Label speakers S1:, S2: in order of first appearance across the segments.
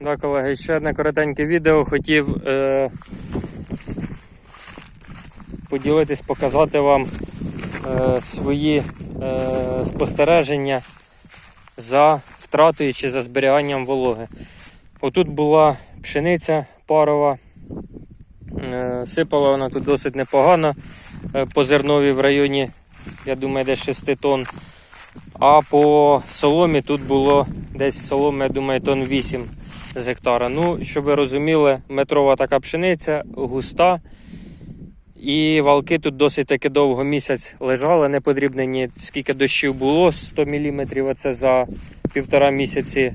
S1: Да, колеги, ще одне коротеньке відео хотів е, поділитись, показати вам е, свої е, спостереження за втратою чи за зберіганням вологи. Отут була пшениця парова, е, сипала вона тут досить непогано е, по зернові в районі, я думаю, десь 6 тонн. А по соломі тут було десь соломи, я думаю, тонн 8 з гектара. Ну, щоб ви розуміли, метрова така пшениця, густа. І валки тут досить таки довго місяць лежали, не подрібнені, скільки дощів було, 100 мм, оце за півтора місяці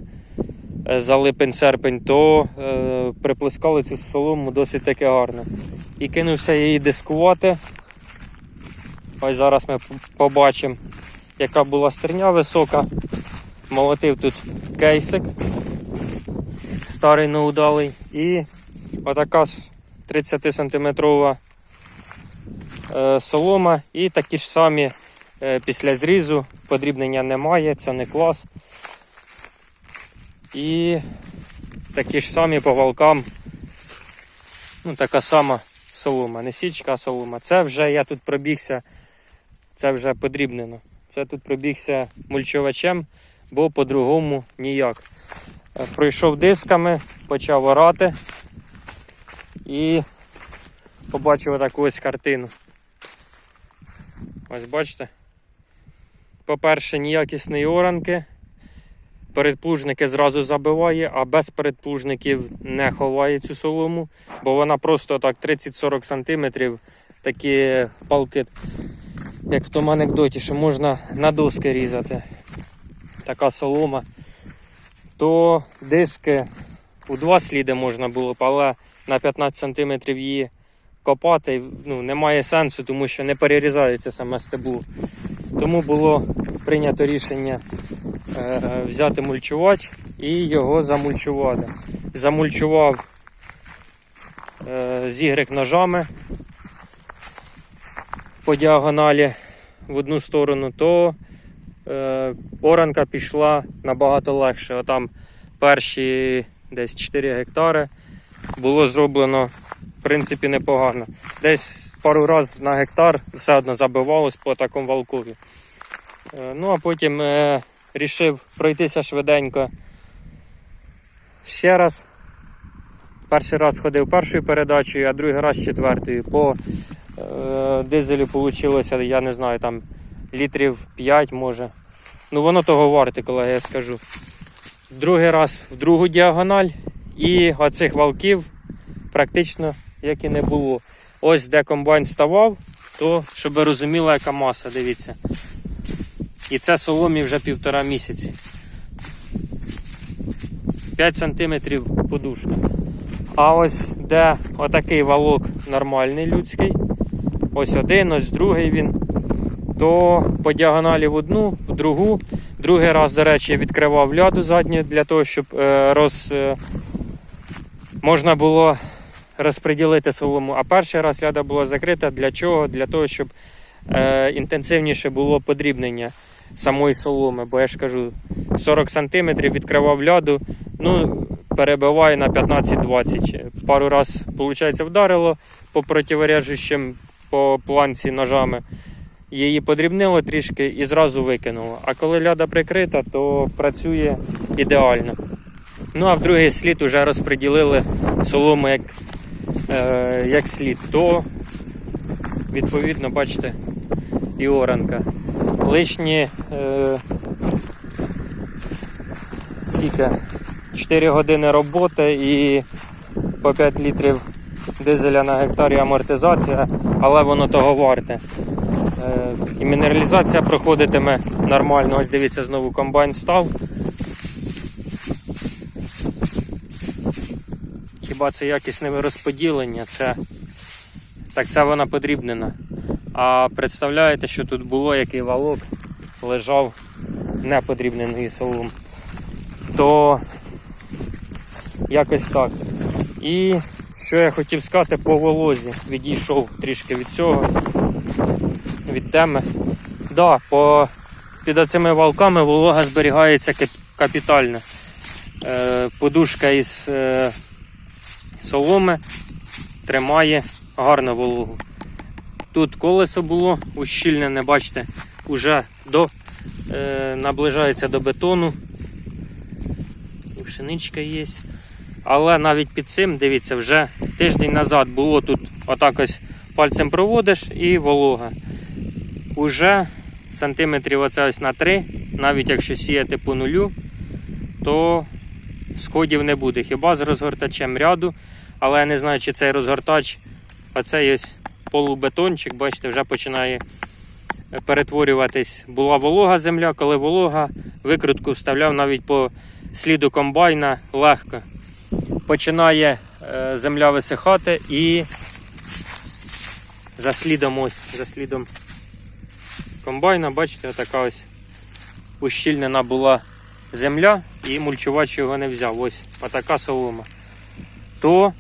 S1: е, за липень-серпень, то е, приплескали цю солому досить таки гарно. І кинувся її дискувати. Ось зараз ми побачимо, яка була стерня висока. Молотив тут кейсик старий неудалий. І отака 30 сантиметрова е, солома. І такі ж самі е, після зрізу подрібнення немає, це не клас. І такі ж самі по валкам. Ну, така сама солома, не січка, а солома. Це вже я тут пробігся, це вже подрібнено. Це тут пробігся мульчувачем, бо по-другому ніяк. Е, Пройшов дисками, почав орати і побачив таку ось картину. Ось бачите. По-перше, ніякісної оранки. Передплужники зразу забиває, а без передплужників не ховає цю солому, бо вона просто так 30-40 см, такі палки, як в тому анекдоті, що можна на доски різати. Така солома. То диски у два сліди можна було б, але на 15 см її копати ну, немає сенсу, тому що не перерізається саме стебло. Тому було прийнято рішення е, взяти мульчувач і його замульчувати. Замульчував е, зігрик ножами по діагоналі в одну сторону, то е, оранка пішла набагато легше. Отам перші десь 4 гектари було зроблено в принципі непогано. Десь пару разів на гектар все одно забивалось по такому валкові. Е, Ну а потім е, рішив пройтися швиденько ще раз. Перший раз ходив першою передачею, а другий раз четвертою. По е, дизелю вийшло, я не знаю, там літрів 5 може. Ну воно того варте, колеги, я скажу. Другий раз в другу діагональ і оцих валків практично як і не було. Ось де комбайн ставав, то щоб ви розуміли, яка маса, дивіться. І це соломі вже півтора місяці. 5 сантиметрів подушка. А ось де отакий валок нормальний людський. Ось один, ось другий він. То по діагоналі в одну, в другу. Другий раз, до речі, відкривав ляду задню для того, щоб е, роз, е, можна було розподілити солому. А перший раз ляда була закрита для чого? Для того, щоб е, інтенсивніше було подрібнення самої соломи. Бо я ж кажу, 40 см відкривав ляду, ну, перебиваю на 15-20. Пару раз, виходить, вдарило по противорежущим по планці ножами. Її подрібнило трішки і зразу викинуло. А коли ляда прикрита, то працює ідеально. Ну а в другий слід вже розподілили солому як, е, як слід, то відповідно, бачите, і оранка. Лишні е, скільки? 4 години роботи і по 5 літрів дизеля на гектарі амортизація, але воно того варте. І мінералізація проходитиме нормально. Ось дивіться, знову комбайн став. Хіба це якісне розподілення? Це... Так це вона подрібнена. А представляєте, що тут було, який валок лежав неподрібнений солом. То якось так. І що я хотів сказати по волозі, відійшов трішки від цього, від теми. Да, по, під оцими валками волога зберігається кап- капітально. Е, подушка із е, соломи тримає гарно вологу. Тут колесо було ущільнене, бачите, уже до, е, наближається до бетону. І пшеничка є. Але навіть під цим, дивіться, вже тиждень назад було тут отак ось пальцем проводиш і волога. Уже сантиметрів оце ось на 3, навіть якщо сіяти по нулю, то сходів не буде. Хіба з розгортачем ряду, але я не знаю, чи цей розгортач, оцей ось полубетончик, бачите, вже починає перетворюватись. Була волога земля, коли волога, викрутку вставляв навіть по сліду комбайна легко. Починає е, земля висихати і за слідом ось, за слідом комбайна, бачите, така ось ущільнена була земля і мульчувач його не взяв. Ось отака солома. То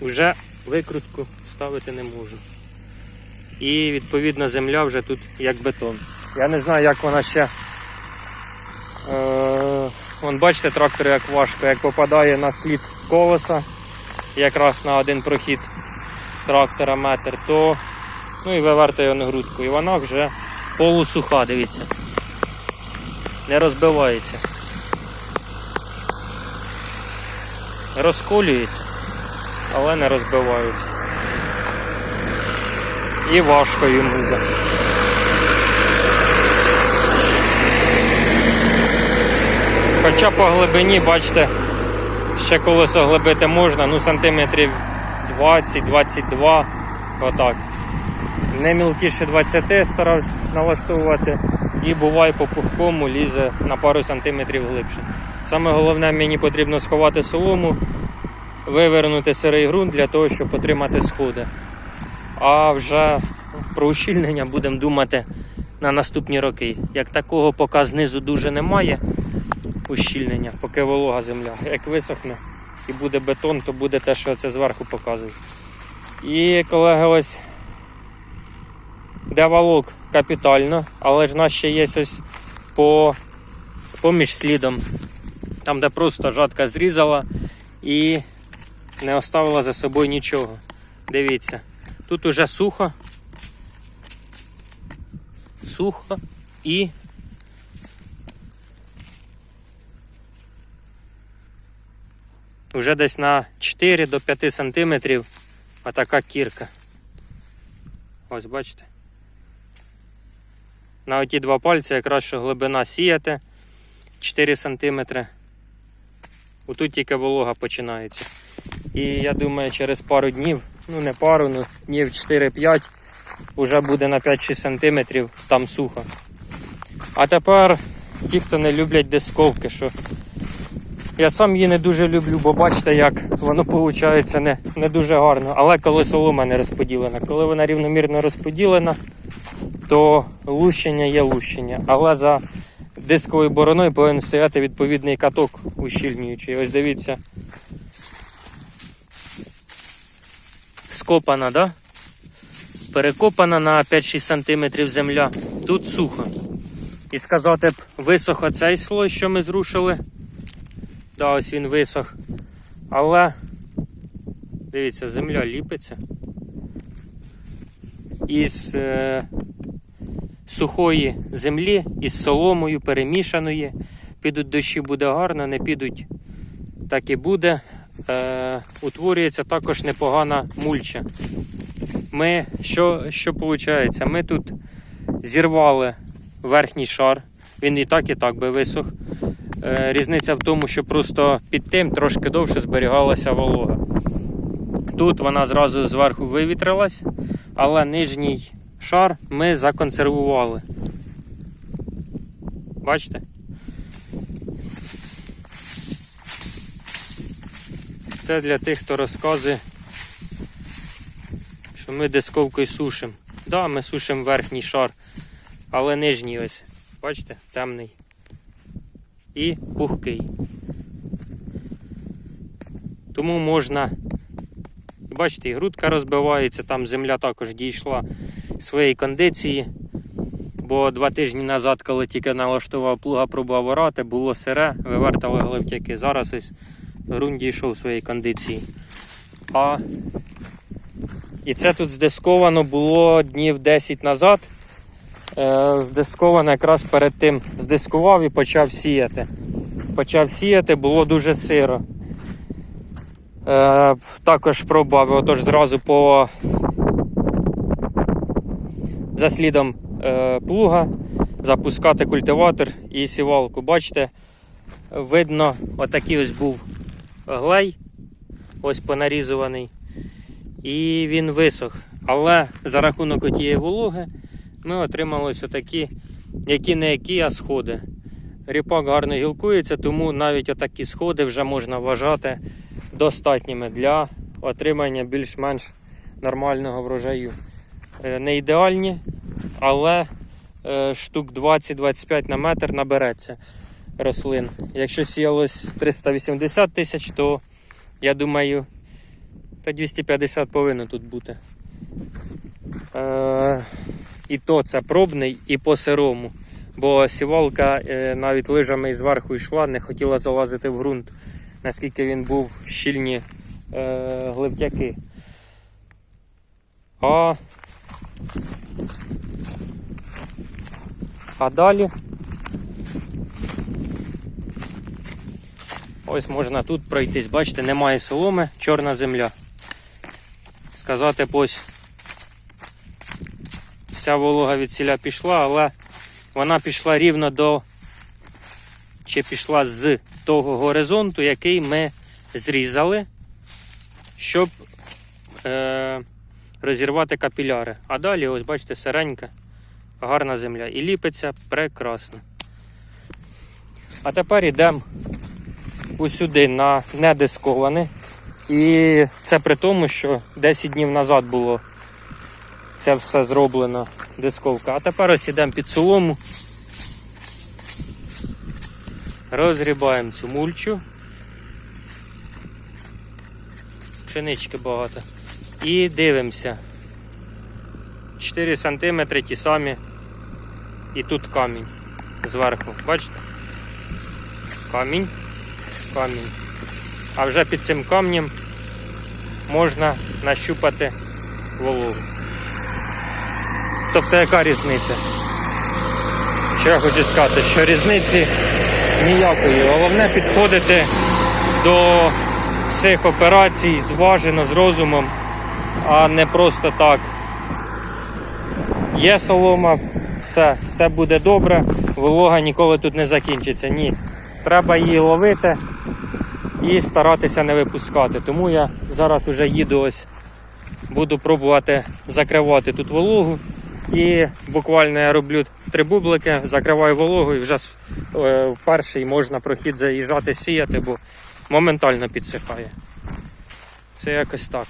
S1: вже викрутку ставити не можу. І відповідно земля вже тут як бетон. Я не знаю, як вона ще. Е, вон бачите, трактор як важко, як попадає на слід колеса, якраз на один прохід трактора метр, то ну і вивертає на грудку. І вона вже полусуха, дивіться. Не розбивається. Розколюється, але не розбивається. І важко йому. Хоча по глибині, бачите, ще колесо глибити можна, ну сантиметрів 20-22, отак. Не мілкіше 20 старався налаштовувати. І буває по пухкому лізе на пару сантиметрів глибше. Саме головне, мені потрібно сховати солому, вивернути сирий ґрунт для того, щоб отримати сходи. А вже про ущільнення будемо думати на наступні роки. Як такого поки знизу дуже немає ущільнення, поки волога земля. Як висохне і буде бетон, то буде те, що це зверху показує. І колеги, ось де валок капітально, але ж нас ще є ось по, поміж слідом, там, де просто жатка зрізала і не оставила за собою нічого. Дивіться, тут уже сухо. Сухо і вже десь на 4 до 5 сантиметрів отака кірка. Ось бачите. На оті два пальці якраз що глибина сіяти 4 см. Отут тільки волога починається. І я думаю, через пару днів, ну не пару, ну днів 4-5, вже буде на 5-6 см там сухо. А тепер ті, хто не люблять дисковки, що я сам її не дуже люблю, бо бачите, як воно виходить не, не дуже гарно. Але коли солома не розподілена, коли вона рівномірно розподілена, то лущення є лущення. Але за дисковою бороною повинен стояти відповідний каток ущільнюючий. Ось дивіться. Скопана, да? Перекопана на 5-6 см земля. Тут сухо. І сказати б, висох цей слой, що ми зрушили. Да, ось він висох. Але дивіться, земля ліпиться. Із е, сухої землі, із соломою перемішаної. Підуть дощі буде гарно, не підуть, так і буде. Е, утворюється також непогана мульча. Ми, що, що виходить? Ми тут зірвали верхній шар, він і так, і так би висох. Е, Різниця в тому, що просто під тим трошки довше зберігалася волога. Тут вона зразу зверху вивітрилась, але нижній шар ми законсервували. Бачите? Це для тих, хто розказує, що ми дисковкою сушимо. Так, да, ми сушимо верхній шар, але нижній ось, бачите, темний і пухкий. Тому можна, бачите, і грудка розбивається, там земля також дійшла своєї кондиції. Бо два тижні назад, коли тільки налаштував плуга, пробував орати, було сире, вивертали гливтяки. Зараз ось ґрунт дійшов своєї кондиції. А і це тут здисковано було днів 10 назад. Е, здисковано якраз перед тим здискував і почав сіяти. Почав сіяти, було дуже сиро. Е, також пробував отож зразу по за слідом е, плуга запускати культиватор і сівалку. Бачите, видно, отакий ось був глей, ось понарізуваний, і він висох. Але за рахунок тієї вологи ми отримали ось отакі, які не які, а сходи. Ріпак гарно гілкується, тому навіть отакі сходи вже можна вважати достатніми для отримання більш-менш нормального врожаю. Е, Не ідеальні, але е, штук 20-25 на метр набереться рослин. Якщо сіялось 380 тисяч, то я думаю, та 250 повинно тут бути. Е, і то це пробний, і по сирому. Бо сівалка навіть лижами і зверху йшла, не хотіла залазити в ґрунт, наскільки він був щільні е, гливтяки. А, а далі ось можна тут пройтись. Бачите, немає соломи, чорна земля. Сказати б ось вся волога від сіля пішла, але вона пішла рівно до чи пішла з того горизонту, який ми зрізали, щоб е, розірвати капіляри. А далі, ось бачите, сиренька, гарна земля. І ліпиться прекрасно. А тепер йдемо усюди на недисковане. І це при тому, що 10 днів назад було це все зроблено дисковка. А тепер ось ідемо під солому. Розгрібаємо цю мульчу. Пшенички багато. І дивимося. 4 см ті самі. І тут камінь зверху. Бачите? Камінь, камінь. А вже під цим камнем можна нащупати вологу. Тобто яка різниця? Що я хочу сказати, що різниці ніякої. Головне підходити до всіх операцій зважено, з розумом, а не просто так. Є солома, все, все буде добре, волога ніколи тут не закінчиться. Ні. Треба її ловити і старатися не випускати. Тому я зараз вже їду ось, буду пробувати закривати тут вологу. І буквально я роблю три бублики, закриваю вологу і вже е, в перший можна прохід заїжджати, сіяти, бо моментально підсихає. Це якось так.